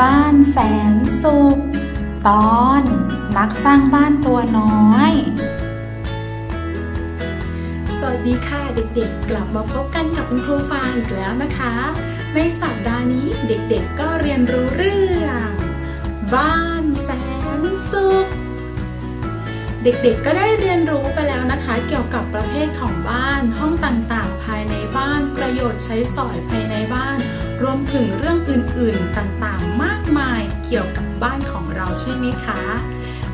บ้านแสนสุข ตอนนักสร้างบ้านตัวน้อย สวัสดีค่ะเด็กๆ กลับมาพบกันกับคุณครูฟางอีกแล้วนะคะ ในสัปดาห์นี้เด็กๆก็เรียนรู้เรื่อง บ้านแสนสุข เด็กๆ ก็ได้เรียนรู้ไปแล้วนะคะ เกี่ยวกับประเภทของบ้าน ห้องต่างๆ ภายในบ้าน ประโยชน์ใช้สอยภายในบ้าน รวมถึงเรื่องอื่นๆ ต่างๆ มากมายเกี่ยวกับบ้านของเราใช่ไหมคะ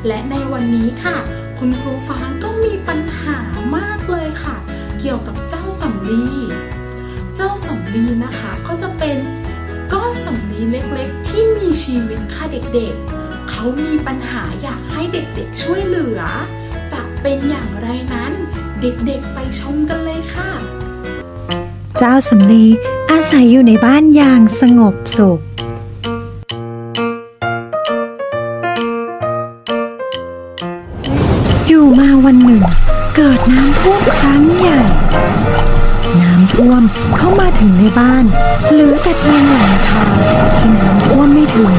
และในวันนี้ค่ะ คุณครูฟางก็มีปัญหามากเลยค่ะ เกี่ยวกับเจ้าสำลี เจ้าสำลีนะคะก็จะเป็นก้อนสำลีเล็กๆ ที่มีชีวิตค่ะเด็กๆ เขามีปัญหาอยากให้เด็กๆช่วยเหลือ จะเป็นอย่างไรนั้น เด็กๆไปชมกันเลยค่ะ เจ้าสำลีอาศัยอยู่ในบ้านอย่างสงบสุขอยู่มาวันหนึ่ง เกิดน้ำท่วมครั้งใหญ่ น้ำท่วมเข้ามาถึงในบ้าน เหลือแต่เพียงหลังคาที่น้ำท่วมไม่ถึง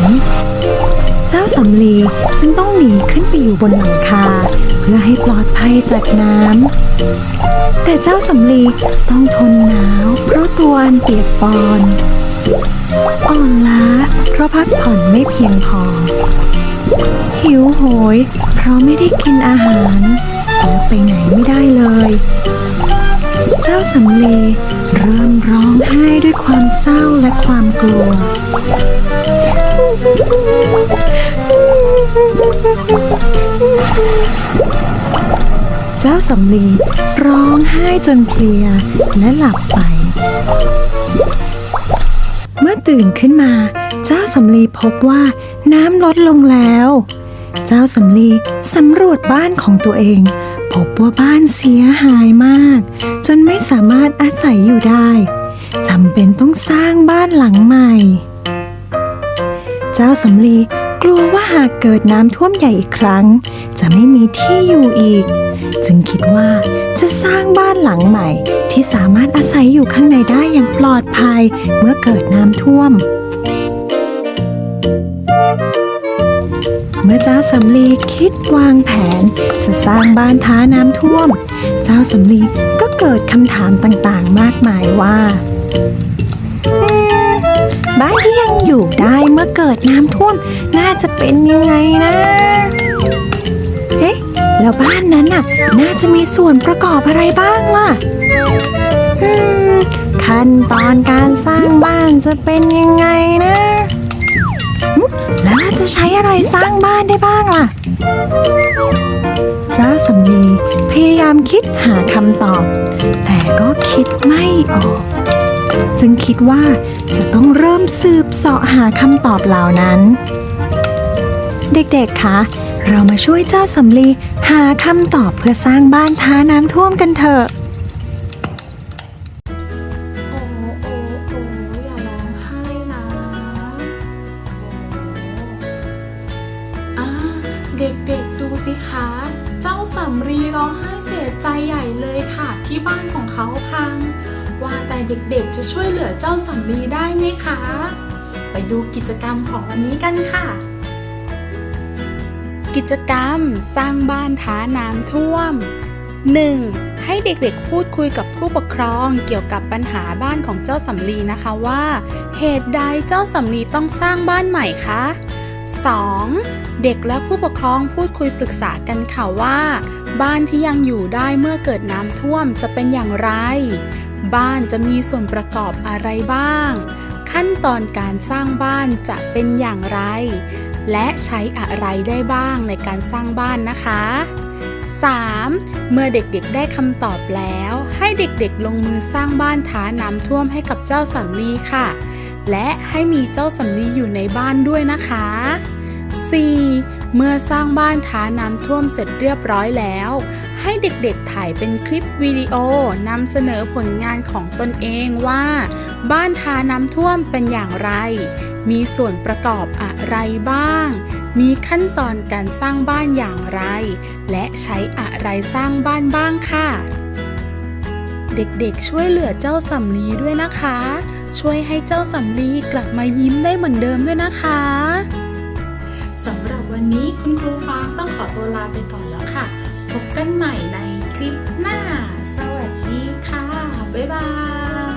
เจ้าสำลีจึงต้องหนีขึ้นไปอยู่บนหลังคา เพื่อให้ปลอดภัยจากน้ำ แต่เจ้าสำลีต้องทนหนาวเพราะตัวอันเปียกปอนอ่อนล้าเพราะพักผ่อนไม่เพียงพอ หิวโหย เพราะไม่ได้กินอาหารและไปไหนไม่ได้เลย เจ้าสำลีเริ่มร้องไห้ด้วยความเศร้าและความกลัว เจ้าสำลีร้องไห้จนเพลียและหลับไป เมื่อตื่นขึ้นมา เจ้าสำลีพบว่าน้ำลดลงแล้ว เจ้าสำลีสำรวจบ้านของตัวเอง พบว่าบ้านเสียหายมาก จนไม่สามารถอาศัยอยู่ได้จำเป็นต้องสร้างบ้านหลังใหม่ เจ้าสำลี กลัวว่าหากเกิดน้ำท่วมใหญ่อีกครั้ง จะไม่มีที่อยู่อีก จึงคิดว่าจะสร้างบ้านหลังใหม่ ที่สามารถอาศัยอยู่ข้างในได้อย่างปลอดภัยเมื่อเกิดน้ำท่วม เมื่อเจ้าสำลีคิดวางแผน จะสร้างบ้านท้าน้ำท่วม เจ้าสำลีก็เกิดคำถามต่างๆ มากมายว่า บ้านที่ยังอยู่ได้เมื่อเกิดน้ำท่วม น่าจะเป็นยังไงนะเอ๊ะแล้วบ้านนั้นน่ะ น่าจะมีส่วนประกอบอะไรบ้างล่ะขั้นตอนการสร้างบ้านจะเป็นยังไงนะแล้วเราจะใช้อะไรสร้างบ้านได้บ้างล่ะ เจ้าสำลีพยายามคิดหาคำตอบ แต่ก็คิดไม่ออก จึงคิดว่าจะต้องเริ่มสืบเสาะหาคำตอบเหล่านั้น เด็กๆ คะ เรามาช่วยเจ้าสำลีหาคำตอบเพื่อสร้างบ้านท้าน้ำท่วมกันเถอะโอ้อย่าร้องไห้นะอ้อ่าเด็กๆดูสิคะ เจ้าสำรีร้องไห้เสียใจใหญ่เลยค่ะ ที่บ้านของเขาพัง ว่าแต่เด็กๆจะช่วยเหลือเจ้าสำลีได้ไหมคะ ไปดูกิจกรรมของวันนี้กันค่ะ กิจกรรมสร้างบ้านท้าน้ำท่วม 1. ให้เด็กๆพูดคุยกับผู้ปกครองเกี่ยวกับปัญหาบ้านของเจ้าสำลีนะคะว่า เหตุใดเจ้าสำลีต้องสร้างบ้านใหม่คะ 2. เด็กและผู้ปกครองพูดคุยปรึกษากันค่ะว่า บ้านที่ยังอยู่ได้เมื่อเกิดน้ำท่วมจะเป็นอย่างไร บ้านจะมีส่วนประกอบอะไรบ้าง ขั้นตอนการสร้างบ้านจะเป็นอย่างไร และใช้อะไรได้บ้างในการสร้างบ้านนะคะ 3. เมื่อเด็กๆได้คำตอบแล้ว ให้เด็กๆลงมือสร้างบ้านท้าน้ำท่วมให้กับเจ้าสำลีค่ะ และให้มีเจ้าสำลีอยู่ในบ้านด้วยนะคะ 4. เมื่อสร้างบ้านท้าน้ำท่วมเสร็จเรียบร้อยแล้ว ให้เด็กๆ ถ่ายเป็นคลิปวิดีโอนำเสนอผลงานของตนเองว่า บ้านทาน้ำท่วมเป็นอย่างไร มีส่วนประกอบอะไรบ้าง มีขั้นตอนการสร้างบ้านอย่างไร และใช้อะไรสร้างบ้านบ้างค่ะ เด็กๆช่วยเหลือเจ้าสำลีด้วยนะคะ ช่วยให้เจ้าสำลีกลับมายิ้มได้เหมือนเดิมด้วยนะคะสำหรับวันนี้คุณครูฟ้าต้องขอตัวลาไปก่อนแล้วค่ะ พบกันใหม่ใน ลิปหน้า สวัสดีค่ะ บ๊ายบาย